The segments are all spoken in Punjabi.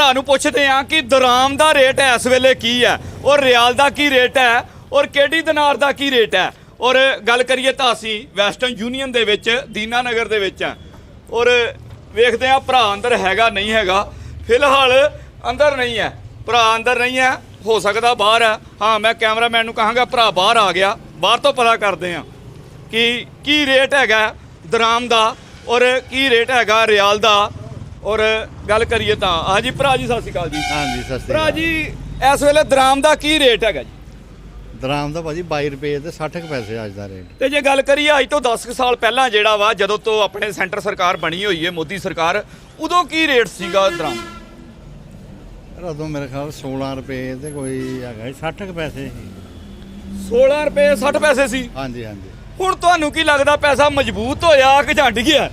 ਭਰਾ ਨੂੰ ਪੁੱਛਦੇ ਆ ਕਿ ਦਰਾਮ ਦਾ ਰੇਟ ਇਸ ਵੇਲੇ ਕੀ ਹੈ, ਔਰ ਰਿਆਲ ਦਾ ਕੀ ਰੇਟ ਹੈ, ਔਰ ਕਿਹੜੀ ਦਿਨਾਰ ਦਾ ਕੀ ਰੇਟ ਹੈ, ਔਰ ਗੱਲ ਕਰੀਏ ਤਾਂ ਅਸੀਂ ਵੈਸਟਰਨ ਯੂਨੀਅਨ ਦੇ ਵਿੱਚ ਦੀਨਾਨਗਰ ਦੇ ਵਿੱਚ ਆ ਔਰ ਵੇਖਦੇ ਆ ਭਰਾ ਅੰਦਰ ਹੈਗਾ ਨਹੀਂ ਹੈਗਾ, ਫਿਲਹਾਲ ਅੰਦਰ ਨਹੀਂ ਹੈ, ਭਰਾ ਅੰਦਰ ਨਹੀਂ ਹੈ, ਹੋ ਸਕਦਾ ਬਾਹਰ ਹੈ। ਹਾਂ, ਮੈਂ ਕੈਮਰਾਮੈਨ ਨੂੰ ਕਹਾਂਗਾ ਭਰਾ ਬਾਹਰ ਆ ਗਿਆ, ਬਾਹਰ ਤੋਂ ਪਤਾ ਕਰਦੇ ਆ ਕਿ ਕੀ ਰੇਟ ਹੈਗਾ ਦਰਾਮ ਦਾ, ਔਰ ਕੀ ਰੇਟ ਹੈਗਾ ਰਿਆਲ ਦਾ ਔਰ ਗੱਲ ਕਰੀਏ ਤਾਂ ਹਾਂਜੀ ਭਰਾ ਜੀ ਸਤਿ ਸ਼੍ਰੀ ਅਕਾਲ ਜੀ। ਹਾਂਜੀ ਸਤਿ ਸ਼੍ਰੀ ਭਰਾ ਅਕਾਲ। ਜੀ ਇਸ ਵੇਲੇ ਦਰਾਮ ਦਾ ਕੀ ਰੇਟ ਹੈਗਾ ਜੀ? ਦਰਾਮ ਦਾ ਭਾਜੀ 22 ਰੁਪਏ ਤੇ 60 ਕੁ ਪੈਸੇ ਅੱਜ ਦਾ ਰੇਟ ਤੇ ਜੇ ਗੱਲ ਕਰੀਏ ਅੱਜ ਤੋਂ 10 ਕੁ ਸਾਲ ਪਹਿਲਾਂ ਜਿਹੜਾ ਵਾ ਜਦੋਂ ਤੋਂ ਆਪਣੇ ਸੈਂਟਰ ਸਰਕਾਰ ਬਣੀ ਹੋਈ ਹੈ ਮੋਦੀ ਸਰਕਾਰ ਉਦੋਂ ਕੀ ਰੇਟ ਸੀਗਾ ਦਰਾਮ? ਦਾ? ਉਦੋਂ ਮੇਰੇ ਖਿਆਲ 16 ਰੁਪਏ ਤੇ ਕੋਈ ਹੈਗਾ ਸੀ 60 ਕੁ ਪੈਸੇ ਸੀ। 16 ਰੁਪਏ 60 ਪੈਸੇ ਸੀ? ਹਾਂਜੀ ਹਾਂਜੀ। ਹੁਣ ਤੁਹਾਨੂੰ ਕੀ ਲੱਗਦਾ ਪੈਸਾ ਮਜ਼ਬੂਤ ਹੋਇਆ ਕਿ ਜਾਂ ਡਿੱਗਿਆ?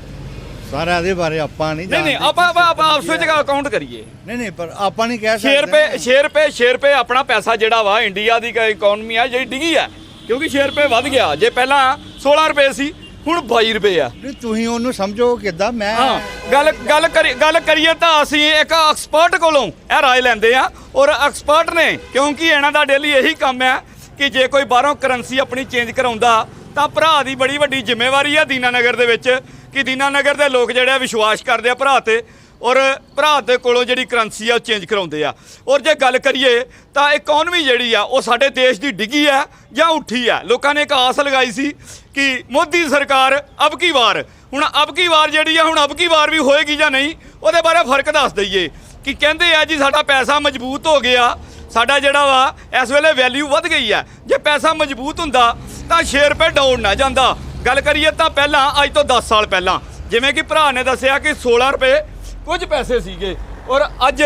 ਸਾਰਾ ਇਹਦੇ ਬਾਰੇ ਆਪਾਂ ਨਹੀਂ ਨਹੀਂ ਨਹੀਂ ਆਪਾਂ ਆਪਾਂ ਆਪਾਂ ਆਪਸ ਵਿੱਚ ਕਾਊਂਟ ਕਰੀਏ। ਨਹੀਂ ਨਹੀਂ ਪਰ ਆਪਾਂ ਨਹੀਂ ਕਹਿ 6 ਸਕਦੇ ਰੁਪਏ 6 ਰੁਪਏ 6 ਰੁਪਏ ਆਪਣਾ ਪੈਸਾ ਜਿਹੜਾ ਵਾ ਇੰਡੀਆ ਦੀ ਇਕਨੋਮੀ ਆ ਜਿਹੜੀ ਡਿੱਗੀ ਆ ਕਿਉਂਕਿ 6 ਰੁਪਏ ਵੱਧ ਗਿਆ। ਜੇ ਪਹਿਲਾਂ 16 ਰੁਪਏ ਸੀ ਹੁਣ 22 ਰੁਪਏ ਆ। ਨਹੀਂ ਤੁਸੀਂ ਉਹਨੂੰ ਸਮਝੋ ਕਿੱਦਾਂ ਮੈਂ ਹਾਂ ਗੱਲ ਗੱਲ ਕਰੀ ਗੱਲ ਕਰੀਏ ਤਾਂ ਅਸੀਂ ਇੱਕ ਐਕਸਪਰਟ ਕੋਲੋਂ ਇਹ ਰਾਏ ਲੈਂਦੇ ਆ ਔਰ ਐਕਸਪਰਟ ਨੇ ਕਿਉਂਕਿ ਇਹਨਾਂ ਦਾ ਡੇਲੀ ਇਹੀ ਕੰਮ ਹੈ ਕਿ ਜੇ ਕੋਈ ਬਾਹਰੋਂ ਕਰੰਸੀ ਆਪਣੀ ਚੇਂਜ ਕਰਾਉਂਦਾ ਤਾਂ ਭਰਾ ਦੀ ਬੜੀ ਵੱਡੀ ਜ਼ਿੰਮੇਵਾਰੀ ਆ ਦੀਨਾਨਗਰ ਦੇ ਵਿੱਚ। ਕਿ ਦੀਨਾਨਗਰ ਦੇ ਲੋਕ ਜਿਹੜੇ ਆ ਵਿਸ਼ਵਾਸ ਕਰਦੇ ਆ ਭਰਾ ਤੇ, ਔਰ ਭਰਾ ਦੇ ਕੋਲੋਂ ਜਿਹੜੀ ਕਰੰਸੀ ਆ ਉਹ ਚੇਂਜ ਕਰਾਉਂਦੇ ਆ। ਔਰ ਜੇ ਗੱਲ ਕਰੀਏ, ਤਾਂ ਇਕਨੋਮੀ ਜਿਹੜੀ ਆ, ਉਹ ਸਾਡੇ ਦੇਸ਼ ਦੀ ਡਿੱਗੀ ਆ ਜਾਂ ਉੱਠੀ ਆ? ਲੋਕਾਂ ਨੇ ਇੱਕ ਆਸ ਲਗਾਈ ਸੀ ਕਿ ਮੋਦੀ ਸਰਕਾਰ ਅਬ ਕੀ ਵਾਰ, ਹੁਣ ਅਬ ਕੀ ਵਾਰ ਜਿਹੜੀ ਆ, ਹੁਣ ਅਬ ਕੀ ਵਾਰ ਵੀ ਹੋਏਗੀ ਜਾਂ ਨਹੀਂ, ਉਹਦੇ ਬਾਰੇ ਫ਼ਰਕ ਦੱਸ ਦਈਏ ਕਿ ਕਹਿੰਦੇ ਆ ਜੀ, ਸਾਡਾ ਪੈਸਾ ਮਜ਼ਬੂਤ ਹੋ ਗਿਆ, ਸਾਡਾ ਜਿਹੜਾ ਵਾ, ਇਸ ਵੇਲੇ ਵੈਲਿਊ ਵੱਧ ਗਈ ਆ। ਜੇ ਪੈਸਾ ਮਜ਼ਬੂਤ ਹੁੰਦਾ, ਤਾਂ 6 ਰੁਪਏ ਡਾਊਨ ਨਾ ਜਾਂਦਾ। ਗੱਲ ਕਰੀਏ ਤਾਂ ਪਹਿਲਾਂ, ਅੱਜ ਤੋਂ 10 ਸਾਲ ਪਹਿਲਾਂ, ਜਿਵੇਂ ਕਿ ਭਰਾ ਨੇ ਦੱਸਿਆ ਕਿ 16 ਰੁਪਏ ਕੁਝ ਪੈਸੇ ਸੀਗੇ। ਔਰ ਅੱਜ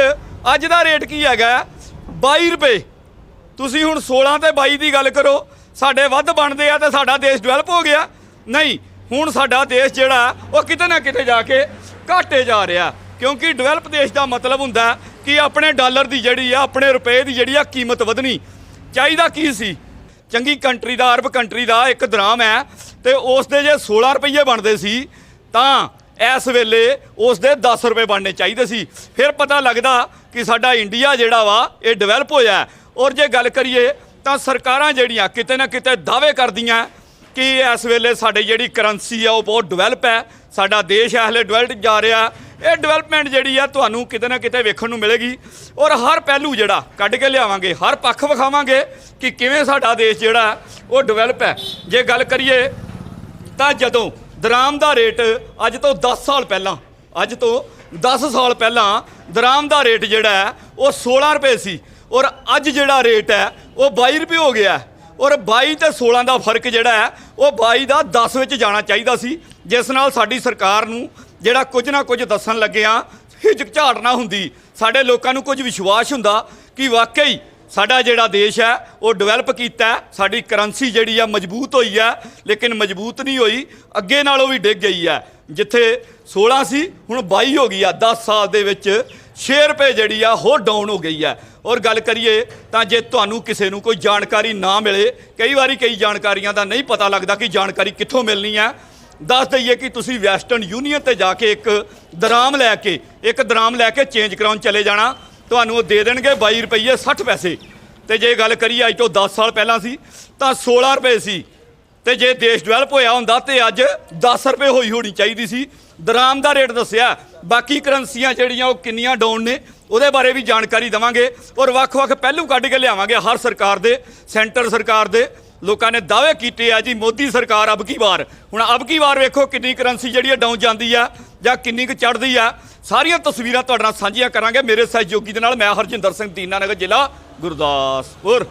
ਅੱਜ ਦਾ ਰੇਟ ਕੀ ਹੈਗਾ? 22 ਰੁਪਏ। ਤੁਸੀਂ ਹੁਣ 16 ਤੇ 22 ਦੀ ਗੱਲ ਕਰੋ, ਸਾਡੇ ਵੱਧ ਬਣਦੇ ਆ ਤੇ ਸਾਡਾ ਦੇਸ਼ ਡਿਵੈਲਪ ਹੋ ਗਿਆ। ਨਹੀਂ, ਹੁਣ ਸਾਡਾ ਦੇਸ਼ ਜਿਹੜਾ, ਉਹ ਕਿਤੇ ਨਾ ਕਿਤੇ ਜਾ ਕੇ ਘਾਟੇ ਜਾ ਰਿਹਾ। ਕਿਉਂਕਿ ਡਿਵੈਲਪ ਦੇਸ਼ ਦਾ ਮਤਲਬ ਹੁੰਦਾ ਕਿ ਆਪਣੇ ਡਾਲਰ ਦੀ ਜਿਹੜੀ ਆ, ਆਪਣੇ ਰੁਪਏ ਦੀ ਜਿਹੜੀ ਆ ਕੀਮਤ ਵਧਣੀ। ਚਾਹੀਦਾ ਕੀ ਸੀ? ਚੰਗੀ ਕੰਟਰੀ ਦਾ, ਅਰਬ ਕੰਟਰੀ ਦਾ ਇੱਕ ਦਰਾਮ ਹੈ। ਤੇ ਉਸ ਦੇ ਜੇ 16 ਰੁਪਏ ਬਣਦੇ ਸੀ, ਤਾਂ ਇਸ ਵੇਲੇ ਉਸ ਦੇ 10 ਰੁਪਏ ਬਣਨੇ ਚਾਹੀਦੇ ਸੀ। ਫਿਰ ਪਤਾ ਲੱਗਦਾ ਕਿ ਸਾਡਾ ਇੰਡੀਆ ਜਿਹੜਾ ਵਾ, ਇਹ ਡਿਵੈਲਪ ਹੋਇਆ ਔਰ ਜੇ ਗੱਲ ਕਰੀਏ, ਤਾਂ ਸਰਕਾਰਾਂ ਜਿਹੜੀਆਂ ਕਿਤੇ ਨਾ ਕਿਤੇ ਦਾਅਵੇ ਕਰਦੀਆਂ ਕਿ ਇਸ ਵੇਲੇ ਸਾਡੀ ਜਿਹੜੀ ਕਰੰਸੀ ਆ, ਉਹ ਬਹੁਤ ਡਿਵੈਲਪ ਹੈ। ਸਾਡਾ ਦੇਸ਼ ਹੈ ਹਲੇ ਡਿਵੈਲਪ ਜਾ ਰਿਹਾ ਇਹ ਡਿਵੈਲਪਮੈਂਟ ਜਿਹੜੀ ਆ, ਤੁਹਾਨੂੰ ਕਿਤੇ ਨਾ ਕਿਤੇ ਵੇਖਣ ਨੂੰ ਮਿਲੇਗੀ। ਔਰ ਹਰ ਪਹਿਲੂ ਜਿਹੜਾ ਕੱਢ ਕੇ ਲਿਆਵਾਂਗੇ, ਹਰ ਪੱਖ ਵਿਖਾਵਾਂਗੇ ਕਿ ਕਿਵੇਂ ਸਾਡਾ ਦੇਸ਼ ਜਿਹੜਾ, ਉਹ ਡਿਵੈਲਪ ਹੈ। ਜੇ ਗੱਲ ਕਰੀਏ ਤਾਂ ਜਦੋਂ ਦਰਾਮ ਦਾ ਰੇਟ ਅੱਜ ਤੋਂ 10 ਸਾਲ ਪਹਿਲਾਂ, ਅੱਜ ਤੋਂ 10 ਸਾਲ ਪਹਿਲਾਂ ਦਰਾਮ ਦਾ ਰੇਟ ਜਿਹੜਾ ਹੈ, ਉਹ 16 ਰੁਪਏ ਸੀ। ਔਰ ਅੱਜ ਜਿਹੜਾ ਰੇਟ ਹੈ, ਉਹ 22 ਰੁਪਏ ਹੋ ਗਿਆ ਔਰ 22 ਤੇ 16 ਦਾ ਫ਼ਰਕ ਜਿਹੜਾ ਹੈ, ਉਹ 22 ਦਾ 10 ਵਿੱਚ ਜਾਣਾ ਚਾਹੀਦਾ ਸੀ, ਜਿਸ ਨਾਲ ਸਾਡੀ ਸਰਕਾਰ ਨੂੰ ਜਿਹੜਾ ਕੁਝ ਨਾ ਕੁਝ ਦੱਸਣ ਲੱਗਿਆ ਝਾੜ ਨਾ ਹੁੰਦੀ। ਸਾਡੇ ਲੋਕਾਂ ਨੂੰ ਕੁਝ ਵਿਸ਼ਵਾਸ ਹੁੰਦਾ ਕਿ ਵਾਕਈ ਸਾਡਾ ਜਿਹੜਾ ਦੇਸ਼ ਹੈ, ਉਹ ਡਿਵੈਲਪ ਕੀਤਾ ਸਾਡੀ ਕਰੰਸੀ ਜਿਹੜੀ ਆ ਮਜ਼ਬੂਤ ਹੋਈ ਹੈ। ਲੇਕਿਨ ਮਜ਼ਬੂਤ ਨਹੀਂ ਹੋਈ। ਅੱਗੇ ਨਾਲੋਂ ਵੀ ਡਿੱਗ ਗਈ ਹੈ। ਜਿੱਥੇ 16 ਸੀ, ਹੁਣ 22 ਹੋ ਗਈ ਆ। 10 ਸਾਲ ਦੇ ਵਿੱਚ 6 ਰੁਪਏ ਜਿਹੜੀ ਆ ਹੋਰ ਡਾਊਨ ਹੋ ਗਈ ਹੈ। ਔਰ ਗੱਲ ਕਰੀਏ ਤਾਂ ਜੇ ਤੁਹਾਨੂੰ ਕਿਸੇ ਨੂੰ ਕੋਈ ਜਾਣਕਾਰੀ ਨਾ ਮਿਲੇ, ਕਈ ਵਾਰੀ ਕਈ ਜਾਣਕਾਰੀਆਂ ਦਾ ਨਹੀਂ ਪਤਾ ਲੱਗਦਾ ਕਿ ਜਾਣਕਾਰੀ ਕਿੱਥੋਂ ਮਿਲਣੀ ਹੈ। ਦੱਸ ਦਈਏ ਕਿ ਤੁਸੀਂ ਵੈਸਟਰਨ ਯੂਨੀਅਨ ਤੇ ਜਾ ਕੇ ਇੱਕ ਦਰਾਮ ਲੈ ਕੇ, ਇੱਕ ਦਰਾਮ ਲੈ ਕੇ ਚੇਂਜ ਕਰਾਉਣ ਚਲੇ ਜਾਣਾ। ਤੁਹਾਨੂੰ ਉਹ ਦੇ ਦੇਣਗੇ 22 ਰੁਪਏ 60 ਪੈਸੇ। ਤੇ ਜੇ ਗੱਲ ਕਰੀਏ ਅੱਜ ਤੋਂ 10 ਸਾਲ ਪਹਿਲਾਂ ਸੀ, ਤਾਂ 16 ਰੁਪਏ ਸੀ। ਤੇ ਜੇ ਦੇਸ਼ ਡਿਵੈਲਪ ਹੋਇਆ ਹੁੰਦਾ, ਤੇ ਅੱਜ 10 ਰੁਪਏ ਹੋਈ ਹੋਣੀ ਚਾਹੀਦੀ ਸੀ। ਦਰਾਮ ਦਾ ਰੇਟ ਦੱਸਿਆ, ਬਾਕੀ ਕਰੰਸੀਆਂ ਜਿਹੜੀਆਂ, ਉਹ ਕਿੰਨੀਆਂ ਡਾਊਨ ਨੇ, ਉਹਦੇ ਬਾਰੇ ਵੀ ਜਾਣਕਾਰੀ ਦਵਾਂਗੇ। ਔਰ ਵੱਖ-ਵੱਖ ਪਹਿਲੂ ਕੱਢ ਕੇ ਲਿਆਵਾਂਗੇ ਹਰ ਸਰਕਾਰ ਦੇ, ਸੈਂਟਰ ਸਰਕਾਰ ਦੇ। ਲੋਕਾਂ ਨੇ ਦਾਅਵੇ ਕੀਤੇ ਆ ਜੀ, ਮੋਦੀ ਸਰਕਾਰ ਅਬ ਕੀ ਵਾਰ? ਹੁਣ ਅਬ ਕੀ ਵਾਰ ਵੇਖੋ ਕਿੰਨੀ ਕਰੰਸੀ ਜਿਹੜੀ ਆ ਡਾਊਨ ਜਾਂਦੀ ਆ, ਜਾਂ ਕਿੰਨੀ ਕੁ ਚੜਦੀ ਆ। ਸਾਰੀਆਂ ਤਸਵੀਰਾਂ ਤੁਹਾਡੇ ਨਾਲ ਸਾਂਝੀਆਂ ਕਰਾਂਗੇ। ਮੇਰੇ ਸਹਿਯੋਗੀ ਦੇ ਨਾਲ ਮੈਂ ਹਰਜਿੰਦਰ ਸਿੰਘ ਦੀਨਾਨਗਰ ਜ਼ਿਲ੍ਹਾ ਗੁਰਦਾਸਪੁਰ।